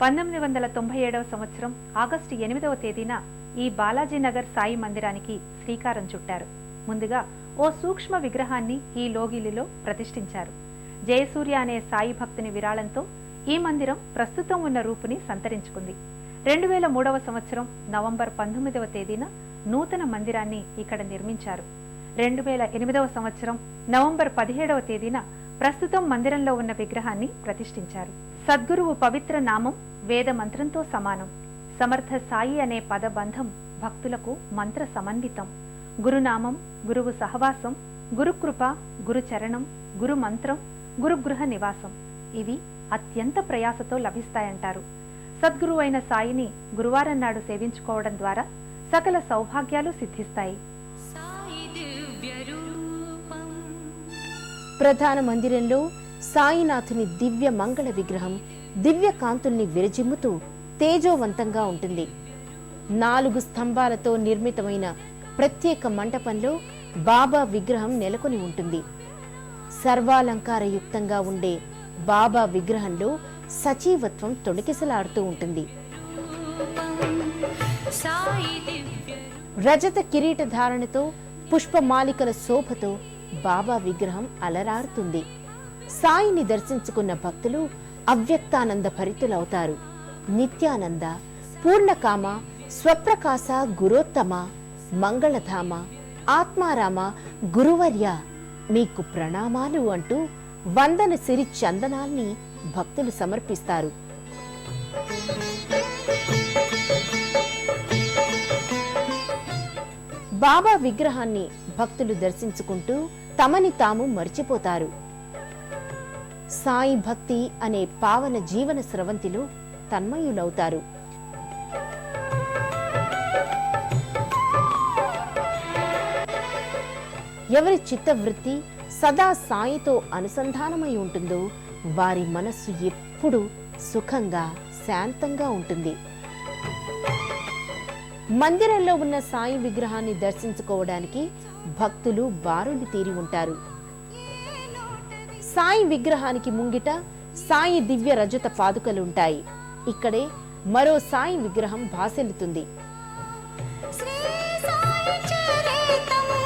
పంతొమ్మిది వందల తొంభై ఏడవ సంవత్సరం ఆగస్టు ఎనిమిదవ తేదీన ఈ బాలాజీనగర్ సాయి మందిరానికి శ్రీకారం చుట్టారు. ముందుగా ఓ సూక్ష్మ విగ్రహాన్ని ఈ లోగిలిలో ప్రతిష్ఠించారు. జయసూర్య అనే సాయి భక్తుని విరాళంతో ఈ మందిరం ప్రస్తుతం ఉన్న రూపుని సంతరించుకుంది. రెండు వేల మూడవ సంవత్సరం నవంబర్ పంతొమ్మిదవ తేదీన నూతన మందిరాన్ని ఇక్కడ నిర్మించారు. రెండు వేల ఎనిమిదవ సంవత్సరం నవంబర్ పదిహేడవ తేదీన ప్రస్తుతం మందిరంలో ఉన్న విగ్రహాన్ని ప్రతిష్ఠించారు. సద్గురువు పవిత్ర నామం వేద మంత్రంతో సమానం. సమర్థ సాయి అనే పదబంధం భక్తులకు మంత్ర సమన్వితం గురునామం గురువు సహవాసం గురుకృప గురుచరణం గురు మంత్రం గురుగృహ నివాసం. ఇవి అత్యంత ప్రయాసతో లభిస్తాయంటారు. సద్గురువు అయిన సాయిని గురువారం నాడు సేవించుకోవడం ద్వారా సకల సౌభాగ్యాలు సిద్ధిస్తాయి. ప్రధాన మందిరంలో సాయినాథుని దివ్య మంగళ విగ్రహం దివ్య కాంతుల్ని విరజిమ్ముతూ తేజోవంతంగా ఉంటుంది. నాలుగు స్తంభాలతో నిర్మితమైన ప్రత్యేక మంటపంలో బాబా విగ్రహం నెలకొని ఉంటుంది. సర్వాలంకారయుక్తంగా ఉండే బాబా విగ్రహంలో సజీవత్వం తొణికిసలాడుతూ ఉంటుంది. రజత కిరీట ధారణతో పుష్పమాలికల శోభతో బాబా విగ్రహం అలరారుతుంది. సాయిని దర్శించుకున్న భక్తులు అవ్యక్తానంద భరితులవుతారు. నిత్యానంద పూర్ణకామ స్వప్రకాశ గురోత్తమ మంగళధామ ఆత్మారామ గురువర్య మీకు ప్రణామాలు అంటూ వందన సిరి చందనాల్ని భక్తులు సమర్పిస్తారు. బాబా విగ్రహాన్ని భక్తులు దర్శించుకుంటూ తమని తాము మర్చిపోతారు. సాయి భక్తి అనే పావన జీవన స్రవంతిలో తన్మయులవుతారు. ఎవరి చిత్తవృత్తి సదా సాయితో అనుసంధానమై ఉంటుందో వారి మనస్సు ఎప్పుడూ సుఖంగా శాంతంగా ఉంటుంది. మందిరంలో ఉన్న సాయి విగ్రహాన్ని దర్శించుకోవడానికి భక్తులు బారులు తీరి ఉంటారు. సాయి విగ్రహానికి ముంగిట సాయి దివ్య రజత పాదుకలుంటాయి. ఇక్కడే మరో సాయి విగ్రహం భాసెల్లుతుంది. శ్రీ సాయి చరితము.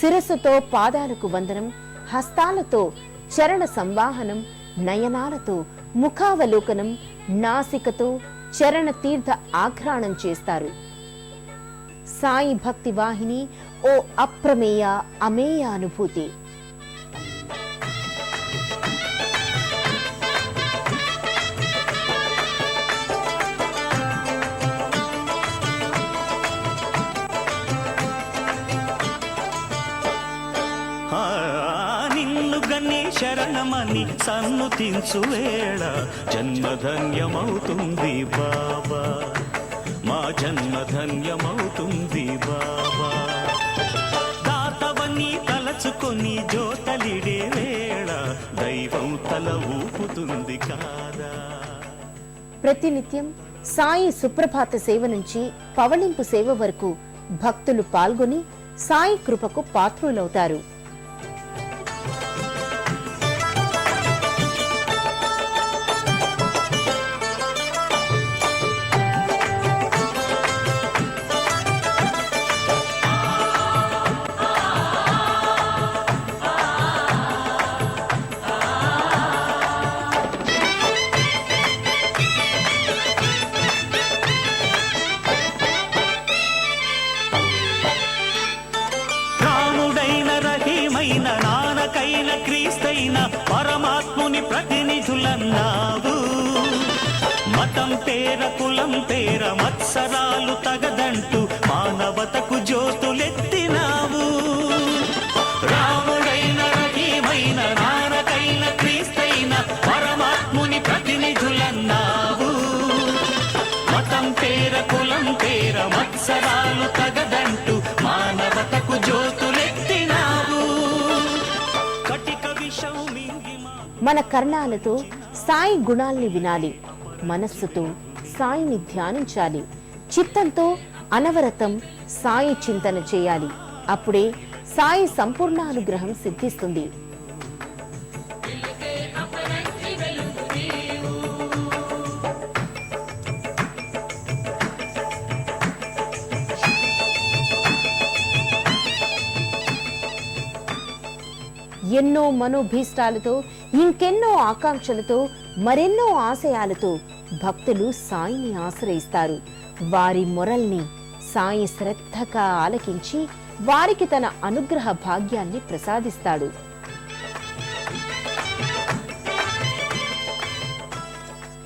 శిరస్సుతో పాదాలకు వందనం హస్తాలతో చరణ సంవాహనం నయనాలతో ముఖావలోకనం నాసికతో చరణ తీర్థ ఆఘ్రాణం చేస్తారు. సాయి భక్తి వాహిని ఓ అప్రమేయ అమేయ అనుభూతి. శరణమని సన్నుతించు వేళ జన్మధన్యమవుతుంది బాబా. మా జన్మధన్యమవుతుంది బాబా. దాతవని తలచుకొని జోతలిడే వేళ దైవం తల ఊపుతుంది కాదా. ప్రతినిత్యం సాయి సుప్రభాత సేవ నుంచి పవళింపు సేవ వరకు భక్తులు పాల్గొని సాయి కృపకు పాత్రులవుతారు. నిధులన్నావు మతం పేర కులం పేర మత్సరాలు తగదంటూ మానవతకు జ్యోతులెత్తినావు. రాముడైన రహీమైన నారకైన క్రీస్తైన పరమాత్ముని ప్రతినిధులన్నావు. మతం పేర కులం పేర మత్సరాలు తగదంటూ మానవతకు జ్యోతులెత్తినావు. కటిక విషం మన కర్ణాలతో సాయి గుణాల్ని వినాలి. మనస్సుతో సాయిని ధ్యానించాలి. చిత్తంతో అనవరతం సాయి చింతన చేయాలి. అప్పుడే సాయి సంపూర్ణ అనుగ్రహం సిద్ధిస్తుంది. ఎన్నో మనోభీష్టాలతో ఇంకెన్నో ఆకాంక్షలతో మరెన్నో ఆశయాలతో భక్తులు సాయిని ఆశ్రయిస్తారు. వారి మొరల్ని సాయి శ్రద్ధగా ఆలకించి వారికి తన అనుగ్రహ భాగ్యాన్ని ప్రసాదిస్తాడు.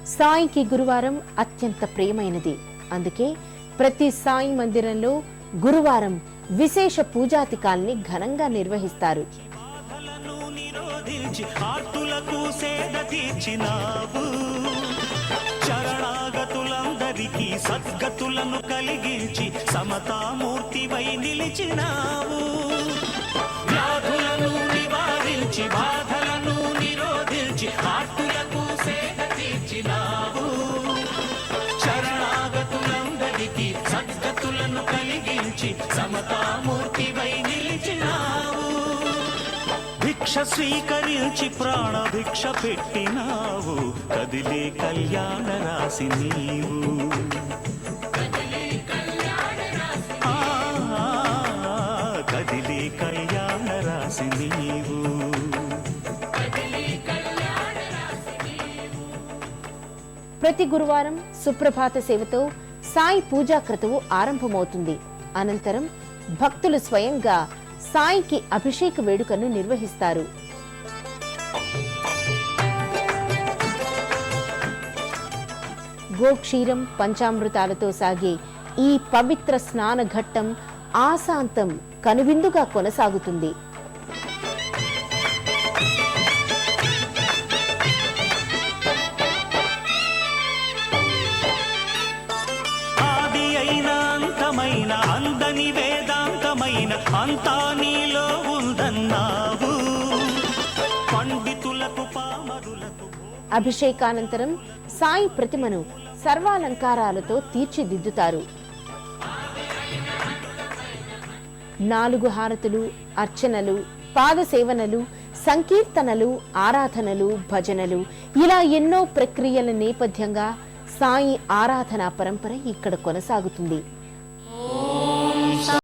సాయికి గురువారం అత్యంత ప్రియమైనది అందుకే ప్రతి సాయి మందిరంలో గురువారం విశేష పూజాతికాల్ని ఘనంగా నిర్వహిస్తారు. భక్తులకు సేద తీర్చినావు. చరణాగతులందరికీ సద్గతులను కలిగించి సమతామూర్తివై నిలిచినావు. వ్యాధులను నివారించి బాధలను నిరోధించి ఆర్తులకు సేద తీర్చినావు. చరణాగతులందరికీ సద్గతులను కలిగించి సమతామూర్తివై భిక్ష స్వీకరించి ప్రాణభిక్ష పెట్టినావు. కదిలే కళ్యాణ రాసి నీవు. కదిలే కళ్యాణ రాసి నీవు. ప్రతి గురువారం సుప్రభాత సేవతో సాయి పూజా క్రతువు ఆరంభమవుతుంది. అనంతరం భక్తులు స్వయంగా సాయికి అభిషేక వేడుకను నిర్వహిస్తారు. గోక్షీరం పంచామృతాలతో సాగే ఈ పవిత్ర స్నాన ఘట్టం ఆశాంతం కనువిందుగా కొనసాగుతుంది. అంతా నీలో ఉందన్నావు. పండితులకు పామరులకు అభిషేకానంతరం సాయి ప్రతిమను సర్వాలంకారాలతో తీర్చిదిద్దుతారు. నాలుగు హారతులు అర్చనలు పాదసేవనలు సంకీర్తనలు ఆరాధనలు భజనలు ఇలా ఎన్నో ప్రక్రియల నేపథ్యంగా సాయి ఆరాధనా పరంపర ఇక్కడ కొనసాగుతుంది.